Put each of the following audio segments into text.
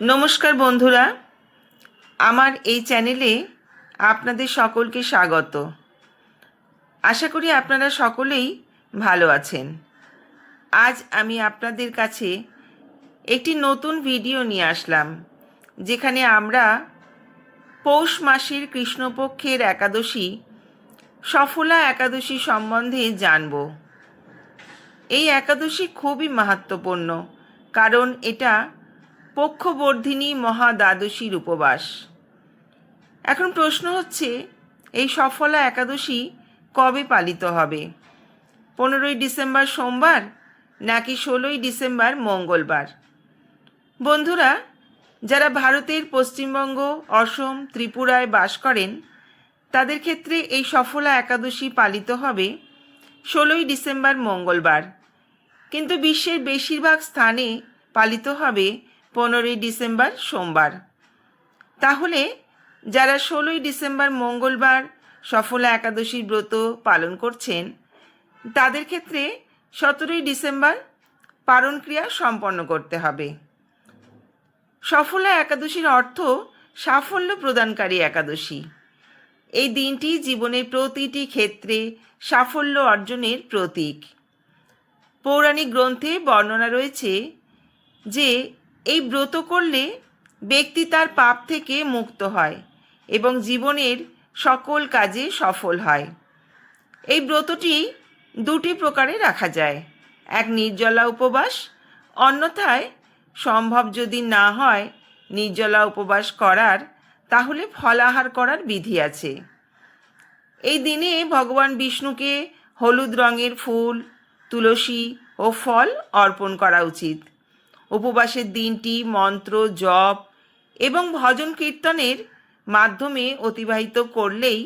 নমস্কার বন্ধুরা, আমার এই চ্যানেলে আপনাদের সকলকে স্বাগত। আশা করি আপনারা সকলেই ভালো আছেন। আজ আমি আপনাদের কাছে একটি নতুন ভিডিও নিয়ে আসলাম, যেখানে আমরা পৌষ মাসের কৃষ্ণপক্ষের একাদশী, সফলা একাদশী সম্বন্ধে জানব। এই একাদশী খুবই মাহাত্মপূর্ণ কারণ এটা পক্ষবর্ধিনী মহাদ্বাদশীর উপবাস। এখন প্রশ্ন হচ্ছে, এই সফলা একাদশী কবে পালিত হবে? পনেরোই ডিসেম্বর সোমবার নাকি ষোলোই ডিসেম্বর মঙ্গলবার? বন্ধুরা, যারা ভারতের পশ্চিমবঙ্গ, অসম, ত্রিপুরায় বাস করেন, তাদের ক্ষেত্রে এই সফলা একাদশী পালিত হবে ষোলোই ডিসেম্বর মঙ্গলবার। কিন্তু বিশ্বের বেশিরভাগ স্থানে পালিত হবে পনেরোই ডিসেম্বর সোমবার। তাহলে যারা ষোলোই ডিসেম্বর মঙ্গলবার সফলা একাদশীর ব্রত পালন করছেন, তাদের ক্ষেত্রে সতেরোই ডিসেম্বর পালন ক্রিয়া সম্পন্ন করতে হবে। সফলা একাদশীর অর্থ সাফল্য প্রদানকারী একাদশী। এই দিনটি জীবনের প্রতিটি ক্ষেত্রে সাফল্য অর্জনের প্রতীক। পৌরাণিক গ্রন্থে বর্ণনা রয়েছে যে এই ব্রত করলে ব্যক্তি তার পাপ থেকে মুক্ত হয় এবং জীবনের সকল কাজে সফল হয়। এই ব্রতটি দুটি প্রকারে রাখা যায়। এক নির্জলা উপবাস, অন্যথায় সম্ভব যদি না হয় নির্জলা উপবাস করার, তাহলে ফলাহার করার বিধি আছে। এই দিনে ভগবান বিষ্ণুকে হলুদ রঙের ফুল, তুলসী ও ফল অর্পণ করা উচিত। উপবাসের দিনটি, মন্ত্র, জপ এবং ভজন কীর্তনের মাধ্যমে অতিবাহিত করলেই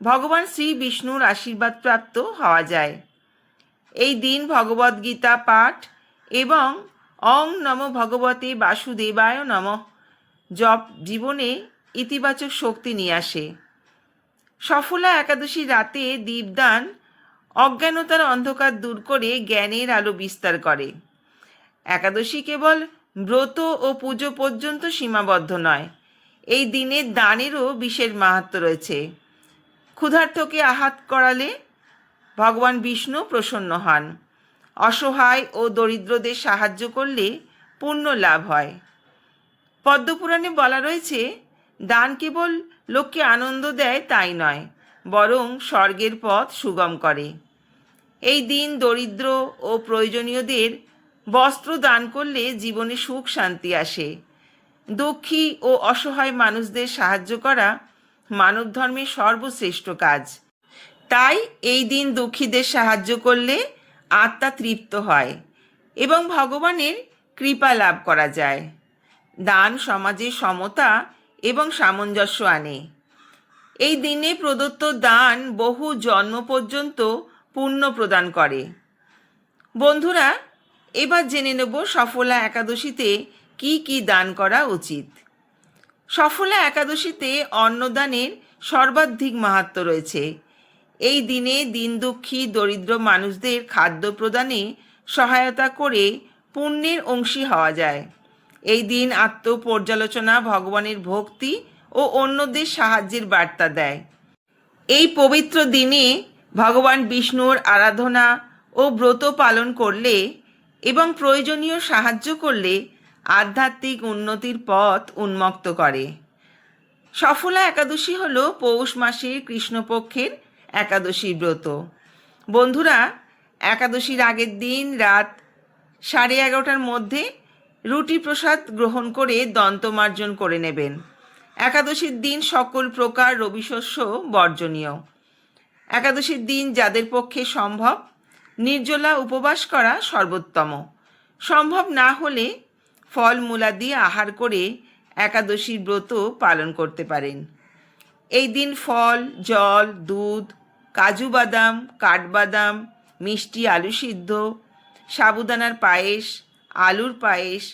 ভগবান শ্রী বিষ্ণুর আশীর্বাদ প্রাপ্ত হওয়া যায়। এই দিন ভগবদ গীতা পাঠ এবং অং নম ভগবতে বাসুদেবায় নম জপ জীবনে ইতিবাচক শক্তি নিয়ে আসে। সফলা একাদশী রাতে দীপদান অজ্ঞানতার অন্ধকার দূর করে জ্ঞানের আলো বিস্তার করে। একাদশী কেবল ব্রত ও পুজো পর্যন্ত সীমাবদ্ধ নয়, এই দিনে দানেরও বিশেষ মাহাত্ম রয়েছে। ক্ষুধার্তকে আহাত করালে ভগবান বিষ্ণু প্রসন্ন হন। অসহায় ও দরিদ্রদের সাহায্য করলে পুণ্য লাভ হয়। পদ্মপুরাণে বলা রয়েছে, দান কেবল লোককে আনন্দ দেয় তাই নয়, বরং স্বর্গের পথ সুগম করে। এই দিন দরিদ্র ও প্রয়োজনীয়দের বস্ত্র দান করলে জীবনে সুখ, শান্তি আসে। দুঃখী ও অসহায় মানুষদের সাহায্য করা মানব ধর্মের সর্বশ্রেষ্ঠ কাজ। তাই এই দিন দুঃখীদের সাহায্য করলে আত্মা তৃপ্ত হয় এবং ভগবানের কৃপা লাভ করা যায়। দান সমাজে সমতা এবং সামঞ্জস্য আনে। এই দিনে প্রদত্ত দান বহু জন্ম পর্যন্ত পুণ্য প্রদান করে। বন্ধুরা এবার জেনে নেব সফলা একাদশীতে কি কি দান করা উচিত। সফলা একাদশীতে অন্নদানের সর্বাধিক মাহাত্ম রয়েছে। এই দিনে দিন দুঃখী দরিদ্র মানুষদের খাদ্য প্রদানে সহায়তা করে পুণ্যের অংশী হওয়া যায়। এই দিন আত্মপর্যালোচনা, ভগবানের ভক্তি ও অন্যদের সাহায্যের বার্তা দেয়। এই পবিত্র দিনে ভগবান বিষ্ণুর আরাধনা ও ব্রত পালন করলে এবং প্রয়োজনীয় সাহায্য করলে আধ্যাত্মিক উন্নতির পথ উন্মুক্ত করে। সফলা একাদশী হল পৌষ মাসের কৃষ্ণপক্ষের একাদশী ব্রত। বন্ধুরা, একাদশীর আগের দিন রাত সাড়ে এগারোটার মধ্যে রুটি প্রসাদ গ্রহণ করে দন্তমার্জন করে নেবেন। একাদশীর দিন সকল প্রকার রবিশস্য বর্জনীয়। একাদশীর দিন যাদের পক্ষে সম্ভব নির্জলা উপবাস করা সর্বোত্তম। সম্ভব না হলে ফল মূলা দিয়ে আহার করে একাদশীর ব্রত পালন করতে পারেন। এই দিন ফল, জল, দুধ, কাজু বাদাম, কাঠবাদাম, মিষ্টি আলু সিদ্ধ, সাবুদানার পায়েস, আলুর পায়েস,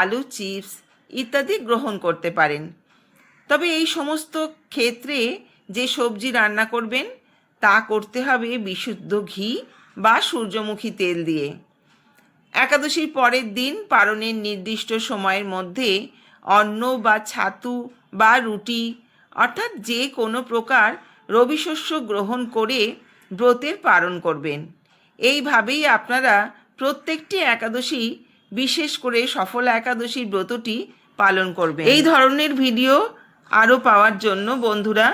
আলু চিপস ইত্যাদি গ্রহণ করতে পারেন। তবে এই সমস্ত ক্ষেত্রে যে সবজি রান্না করবেন, তা করতে হবে বিশুদ্ধ ঘি বা সূর্যমুখী তেল দিয়ে। একাদশীর পরের দিন পারণের নির্দিষ্ট সময়ের মধ্যে অন্ন বা ছাতু বা রুটি, অর্থাৎ যে কোনো প্রকার রবিশস্য গ্রহণ করে ব্রতের পালন করবেন। এইভাবেই আপনারা প্রত্যেকটি একাদশী, বিশেষ করে সফল একাদশীর ব্রতটি পালন করবেন। এই ধরনের ভিডিও আরও পাওয়ার জন্য বন্ধুরা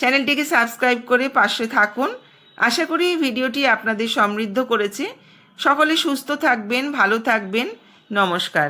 চ্যানেলটিকে সাবস্ক্রাইব করে পাশে থাকুন। আশা করি ভিডিওটি আপনাদের সমৃদ্ধ করেছে। সকলে সুস্থ থাকবেন ভালো থাকবেন। নমস্কার।